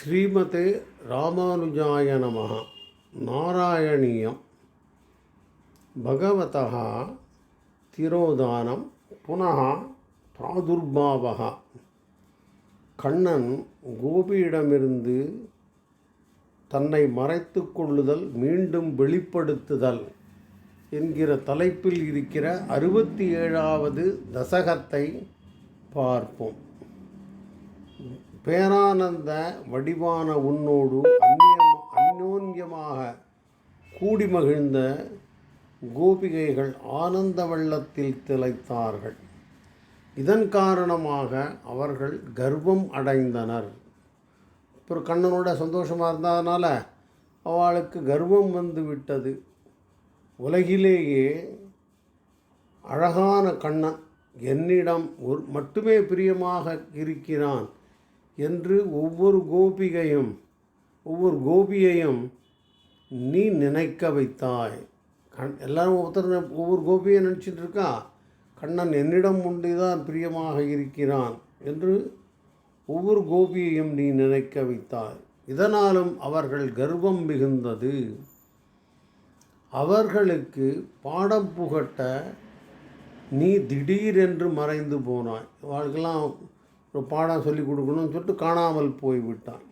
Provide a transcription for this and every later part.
ஸ்ரீமதே ராமானுஜாய நம நாராயணீயம். பகவத திரோதானம். புனः பிராதுர்பாவக கண்ணன் கோபியிடமிருந்து தன்னை மறைத்து கொள்ளுதல் மீண்டும் வெளிப்படுத்துதல் என்கிற தலைப்பில் இருக்கிற அறுபத்தி ஏழாவது தசகத்தை பார்ப்போம். பேரானந்த வடிவான உன்னோடு அந்நியம் அந்யோன்யமாக கூடி மகிழ்ந்த கோபிகைகள் ஆனந்த வெள்ளத்தில் திளைத்தார்கள். இதன் காரணமாக அவர்கள் கர்வம் அடைந்தனர். அப்புறம் கண்ணனோட சந்தோஷமாக இருந்ததுனால அவளுக்கு கர்வம் வந்து விட்டது. உலகிலேயே அழகான கண்ணன் என்னிடம் ஒரு மட்டுமே பிரியமாக இருக்கிறான். என்று ஒவ்வொரு கோபிகையும் ஒவ்வொரு கோபியையும் நீ நினைக்க வைத்தாய். கண் எல்லாரும் ஒருத்தர் ஒவ்வொரு கோபியை நினச்சிட்டு இருக்கா? கண்ணன் என்னிடம் உண்டு தான் பிரியமாக இருக்கிறான் என்று ஒவ்வொரு கோபியையும் நீ நினைக்க வைத்தாய். இதனாலும் அவர்கள் கர்வம் மிகுந்தது. அவர்களுக்கு பாடம் புகட்ட நீ திடீரென்று மறைந்து போனாய். அவளுக்கெல்லாம் ஒரு பாடம் சொல்லி கொடுக்கணும்னு சொல்லிட்டு காணாமல் போய்விட்டான்.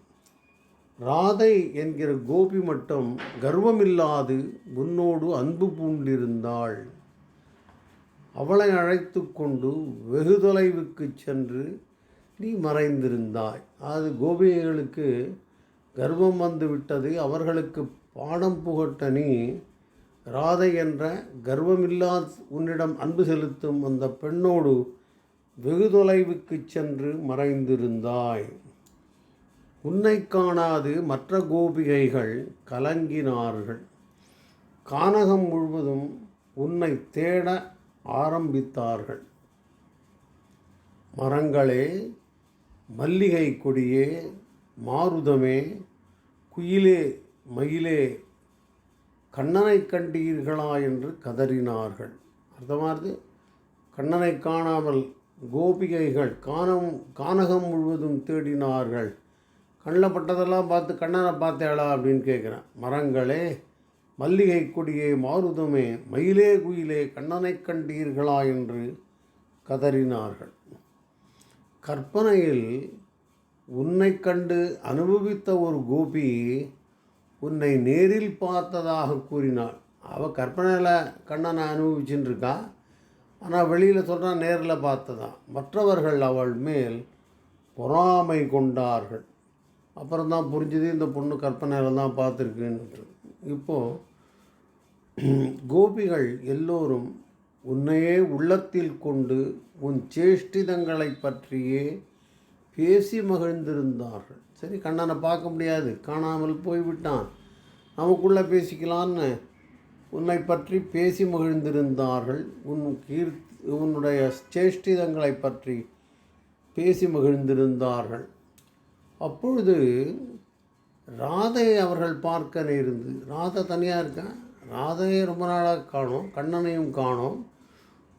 ராதை என்கிற கோபி மட்டும் கர்வமில்லாது உன்னோடு அன்பு பூண்டிருந்தாள். அவளை அழைத்து கொண்டு வெகு தொலைவுக்கு சென்று நீ மறைந்திருந்தாய். அது கோபிகைகளுக்கு கர்வம் வந்து விட்டது அவர்களுக்கு பாடம் புகட்ட நீ ராதை என்ற கர்வமில்லா உன்னிடம் அன்பு செலுத்தும் அந்த பெண்ணோடு வெகு தொலைவுக்கு சென்று மறைந்திருந்தாய். உன்னை காணாது மற்ற கோபிகைகள் கலங்கினார்கள். கானகம் முழுவதும் உன்னை தேட ஆரம்பித்தார்கள். மரங்களே மல்லிகை கொடியே மாருதமே குயிலே மயிலே கண்ணனை கண்டீர்களா என்று கதறினார்கள். அர்த்தமானது? கண்ணனை காணாமல் கோபிகைகள் காணம் கானகம் முழுவதும் தேடினார்கள். கண்ணில் பட்டதெல்லாம் பார்த்து கண்ணனை பார்த்தேளா? அப்படின்னு கேட்குறேன். மரங்களே மல்லிகை கொடியே மாருதமே மயிலே குயிலே கண்ணனை கண்டீர்களா? என்று கதறினார்கள். கற்பனையில் உன்னை கண்டு அனுபவித்த ஒரு கோபி உன்னை நேரில் பார்த்ததாக கூறினாள். அவள் கற்பனையில் கண்ணனை அனுபவிச்சுட்டு இருக்கா? ஆனால் வெளியில் சொல்கிறான் நேரில் பார்த்ததான். மற்றவர்கள் அவள் மேல் பொறாமை கொண்டார்கள். அப்புறம் தான் புரிஞ்சுது இந்த பொண்ணு கற்பனையில் தான் பார்த்துருக்குன்னு இப்போது கோபிகள் எல்லோரும் உன்னையே உள்ளத்தில் கொண்டு உன் சேஷ்டிதங்களை பற்றியே பேசி மகிழ்ந்திருந்தார்கள். சரி கண்ணனை பார்க்க முடியாது. காணாமல் போய்விட்டான். நமக்குள்ளே பேசிக்கலான்னு உன்னை பற்றி பேசி மகிழ்ந்திருந்தார்கள். உன் கீர் உன்னுடைய சேஷ்டிதங்களை பற்றி பேசி மகிழ்ந்திருந்தார்கள். அப்பொழுது ராதை அவர்கள் பார்க்க நேர்ந்து ராதை தனியாக இருக்கேன் ராதையை ரொம்ப நாளாக காணோம் கண்ணனையும் காணோம்.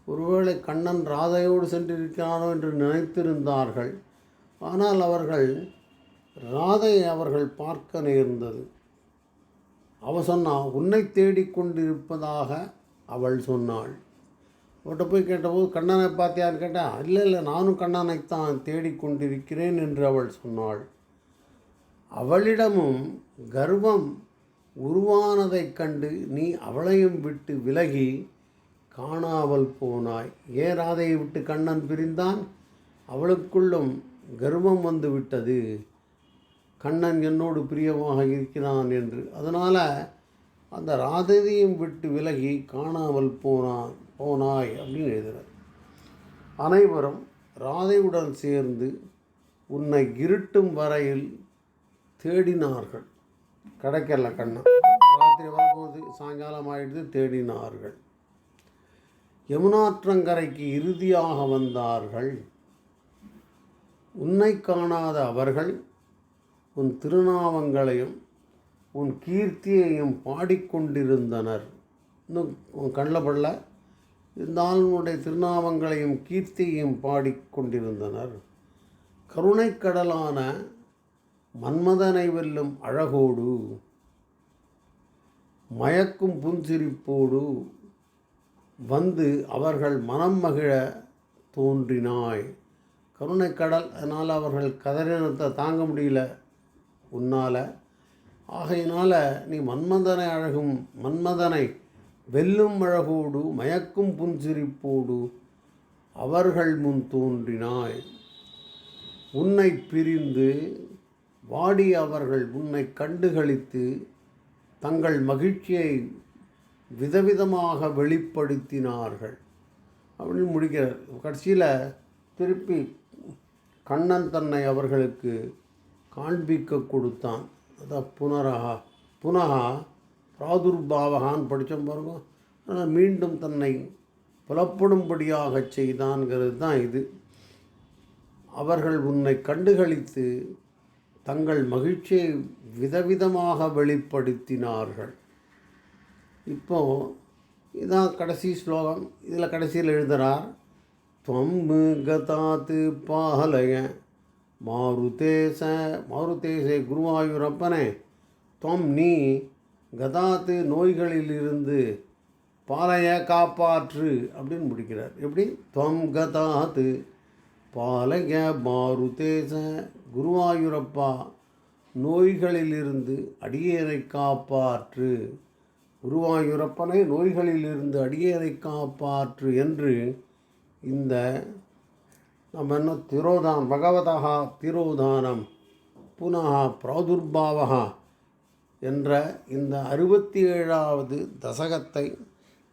ஒருவேளை கண்ணன் ராதையோடு சென்றிருக்கிறானோ என்று நினைத்திருந்தார்கள். ஆனால் அவர்கள் ராதை அவர்கள் பார்க்க நேர்ந்தது. அவள் சொன்னான் உன்னை தேடிக்கொண்டிருப்பதாக அவள் சொன்னாள். அவட்ட போய் கேட்டபோது கண்ணனை பார்த்தியான்னு கேட்டால் இல்லை இல்லை நானும் கண்ணனைத்தான் தேடிக்கொண்டிருக்கிறேன் என்று அவள் சொன்னாள். அவளிடமும் கர்வம் உருவானதைக் கண்டு நீ அவளையும் விட்டு விலகி காணாமல் போனாய். ஏன் ராதையை விட்டு கண்ணன் பிரிந்தான்? அவளுக்குள்ளும் கர்வம் வந்து விட்டது. கண்ணன் என்னோடு பிரியமாக இருக்கிறான் என்று. அதனால் அந்த ராதையையும் விட்டு விலகி காணாமல் போனான் போனாய் அப்படின்னு எழுதுகிறார் அனைவரும் ராதையுடன் சேர்ந்து உன்னை இருட்டும் வரையில் தேடினார்கள். கிடைக்கல கண்ணன். ராத்திரி வரும்போது சாயங்காலம் ஆயிடுது தேடினார்கள். யமுனாற்றங்கரைக்கு இறுதியாக வந்தார்கள். உன்னை காணாத அவர்கள் உன் திருநாமங்களையும் உன் கீர்த்தியையும் பாடிக்கொண்டிருந்தனர். இன்னும் உன் கண்ணில் படல. இருந்தாலும் உன்னுடைய திருநாமங்களையும் கீர்த்தியையும் பாடிக்கொண்டிருந்தனர். கருணைக்கடலான மன்மதனை வெல்லும் அழகோடு மயக்கும் புன்சிரிப்போடு வந்து அவர்கள் மனம் மகிழ தோன்றினாய். கருணைக்கடல் அதனால் அவர்கள் கதறினத்தை தாங்க முடியல. உன்னால். ஆகையினால் நீ மன்மதனை அழகும் மன்மதனை வெல்லும் அழகோடு மயக்கும் புன்சிரிப்போடு அவர்கள் முன் தோன்றினாய். உன்னை பிரிந்து வாடி அவர்கள் உன்னை கண்டுகளித்து தங்கள் மகிழ்ச்சியை விதவிதமாக வெளிப்படுத்தினார்கள். அப்படின்னு முடிக்கிறார். கடைசியில் திருப்பி கண்ணன் தன்னை அவர்களுக்கு காண்பிக்க கொடுத்தான் அதான் புனரகா புனகா பிராதுர்பாவகான்னு படித்தோம் பாருங்க. ஆனால் மீண்டும் தன்னை புலப்படும்படியாக செய்தான்கிறது தான் இது. அவர்கள் உன்னை கண்டுகளித்து தங்கள் மகிழ்ச்சியை விதவிதமாக வெளிப்படுத்தினார்கள். இப்போ இதான் கடைசி ஸ்லோகம். இதில் கடைசியில் எழுதுகிறார் தொம்பு கதாத்து பாலய மாருதேச மாருதேசே குருவாயூரப்பனே தொம் நீ கதாத்து நோய்களிலிருந்து பாலைய காப்பாற்று அப்படின்னு முடிக்கிறார். எப்படி? தொம் கதாத்து பாலைய மாருதேச குருவாயூரப்பா நோய்களிலிருந்து அடியேனை காப்பாற்று. குருவாயூரப்பனை நோய்களிலிருந்து அடியேனை காப்பாற்று என்று இந்த நம்ம என்ன திரோதான் பகவதா திரோதானம் புனக பிராதுர்பாவகா என்ற இந்த அறுபத்தி ஏழாவது தசகத்தை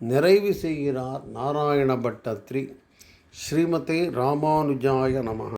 நிறைவு செய்கிறார் நாராயண பட்டத்ரி ஸ்ரீமதே ராமானுஜாய நமக